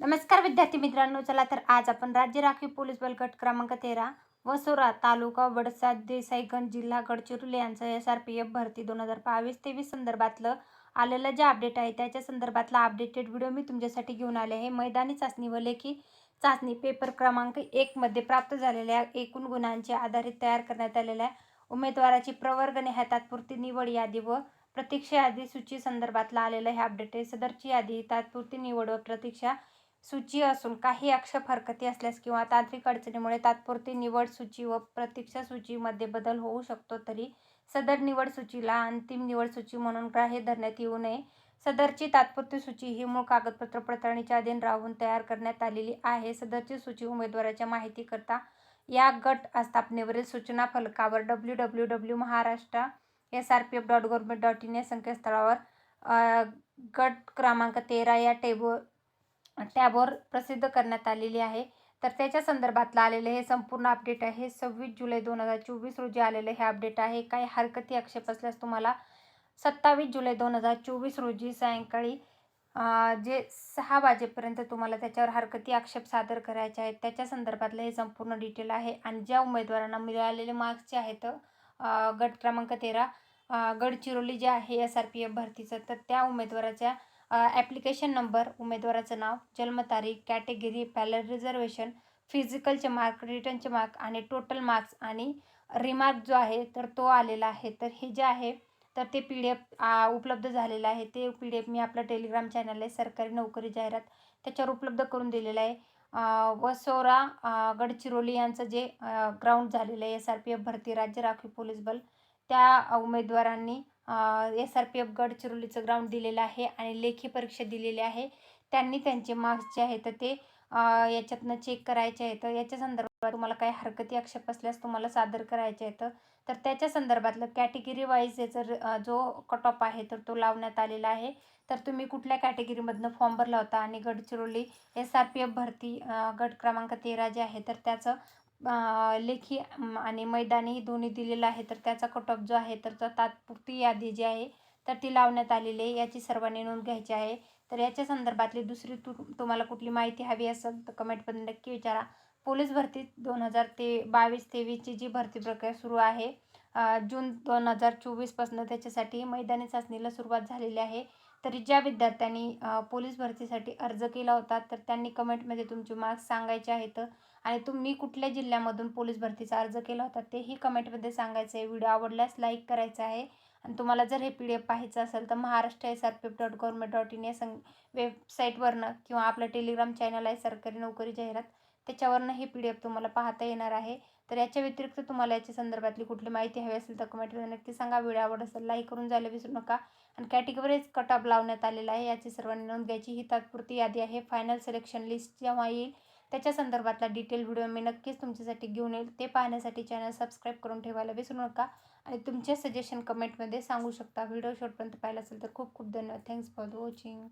नमस्कार विद्यार्थी मित्रांनो चला तर आज आपण राज्य राखीव पोलीस बल गट क्रमांक तेरा वसोरा तालुका वडसा देसाईगंज जिल्हा गडचिरोली यांचं एस आर पी एफ भरती दोन हजार बावीस तेवीस संदर्भातलं आलेलं जे अपडेट आहे त्याच्या संदर्भातला अपडेटेड व्हिडिओ मी तुमच्यासाठी घेऊन आले आहे. मैदानी चाचणी व लेखी चाचणी पेपर क्रमांक एकमध्ये प्राप्त झालेल्या एकूण गुणांचे आधारित तयार करण्यात आलेल्या उमेदवाराची प्रवर्ग ह्या तात्पुरती निवड यादी व प्रतीक्षा यादी सूची संदर्भातला आलेलं हे अपडेट आहे. सदरची यादी तात्पुरती निवड व प्रतीक्षा सूची असून काही आक्षेप फरकती असल्यास किंवा तांत्रिक अडचणीमुळे तात्पुरती निवड सूची व प्रतीक्षा सूचीमध्ये बदल होऊ शकतो तरी सदर निवड सूचीला अंतिम निवड सूची म्हणून ग्राह्य धरण्यात येऊ नये. सदरची तात्पुरती सूची ही मूळ कागदपत्र पडताळणीच्या अधीन राहून तयार करण्यात आलेली आहे. सदरची सूची उमेदवाराच्या माहितीकरता या गट स्थापनेवरील सूचना फलकावर W W W Maharashtra S R P F dot government dot in या संकेतस्थळावर गट क्रमांक तेरा या टेबल टॅबवर प्रसिद्ध करण्यात आलेली आहे. तर त्याच्या संदर्भातलं आलेलं हे संपूर्ण अपडेट आहे. सव्वीस जुलै दोन हजार चोवीस रोजी आलेलं हे अपडेट आहे. काही हरकती आक्षेप असल्यास तुम्हाला सत्तावीस जुलै दोन हजार चोवीस रोजी सायंकाळी जे सहा वाजेपर्यंत तुम्हाला त्याच्यावर हरकती आक्षेप सादर करायचे आहेत. त्याच्या संदर्भातलं हे संपूर्ण डिटेल आहे. आणि ज्या उमेदवारांना मिळालेले मार्क्स जे आहेत गट क्रमांक तेरा गडचिरोली जे आहे एस आर पी एफ भरतीचं तर त्या उमेदवाराच्या ॲप्लिकेशन नंबर उमेदवाराचं नाव जन्मतारीख कॅटेगरी पॅलर रिझर्वेशन फिजिकलचे मार्क रिटर्नचे मार्क आणि टोटल मार्क्स आणि रिमार्क जो आहे तर तो आलेला आहे. तर हे जे आहे तर ते पी डी एफ उपलब्ध झालेलं आहे. ते पी डी एफ मी आपलं टेलिग्राम चॅनल आहे सरकारी नोकरी जाहिरात त्याच्यावर उपलब्ध करून दिलेलं आहे. वसोरा गडचिरोली यांचं जे ग्राउंड झालेलं आहे एस आर पी एफ भरती राज्य राखीव पोलीस बल त्या उमेदवारांनी एस आर पी एफ गडचिरोलीचं ग्राउंड दिलेलं आहे आणि लेखी परीक्षा दिलेली आहे. त्यांनी त्यांचे मार्क्स जे आहेत ते याच्यातनं चेक करायचे आहेत. याच्या संदर्भात तुम्हाला काही हरकती आक्षेप असल्यास तुम्हाला सादर करायचे आहेत. तर त्याच्या संदर्भातलं कॅटेगरी वाईज याचा जो कट ऑफ आहे तर तो लावण्यात आलेला आहे. तर तुम्ही कुठल्या कॅटेगरीमधनं फॉर्म भरला होता? आणि Gadchiroli S R P F भरती गट क्रमांक तेरा जे आहे तर त्याचं लेखी आणि मैदानी दोन्ही दिलेला आहे. तर त्याचा कट ऑफ जो आहे तर तो तात्पुरती यादी जी आहे तर ती लावण्यात आलेली आहे. याची सर्वांनी नोंद घ्यायची आहे. तर याच्या संदर्भातली दुसरी तु तुम्हाला कुठली माहिती हवी असेल तर कमेंटमध्ये नक्की विचारा. पोलीस भरती दोन हजार ते बावीस तेवीसची जी भरती प्रक्रिया सुरू आहे जून दोन हजार चोवीसपासून त्याच्यासाठी मैदानी चाचणीला सुरुवात झालेली आहे. तरी ज्या विद्यार्थ्यांनी पोलीस भरतीसाठी अर्ज केला होता तर त्यांनी कमेंटमध्ये तुमचे मार्क्स सांगायचे आहेत. आणि तुम्ही कुठल्या जिल्ह्यामधून पोलीस भरतीचा अर्ज केला होता तेही कमेंटमध्ये सांगायचं आहे. व्हिडिओ आवडल्यास लाईक करायचा आहे. आणि तुम्हाला जर हे पी डी एफ पाहायचं असेल तर Maharashtra S R P F dot government dot in या सं वेबसाईटवरनं किंवा आपलं टेलिग्राम चॅनल आहे सरकारी नोकरी जाहिरात त्याच्यावरनं हे पी डी एफ तुम्हाला पाहता येणार आहे. तर याच्या व्यतिरिक्त तुम्हाला याच्या संदर्भातली कुठली माहिती हवी असेल तर कमेंटमध्ये नक्की सांगा. व्हिडिओ आवड असेल लाईक करून जायला विसरू नका. आणि कॅटेगरीज कट ऑफ लावण्यात आलेला आहे. याची सर्वांनी नोंद घ्यायची. ही तात्पुरती यादी आहे. फायनल सिलेक्शन लिस्ट जेव्हा येईल त्याच्या संदर्भातला डिटेल व्हिडिओ मी नक्कीच तुमच्यासाठी घेऊन येईल. ते पाहण्यासाठी चॅनल सबस्क्राईब करून ठेवायला विसरू नका. आणि तुमचे सजेशन कमेंटमध्ये सांगू शकता. व्हिडिओ शॉर्टपर्यंत पाहिला असेल तर खूप खूप धन्यवाद. Thanks for watching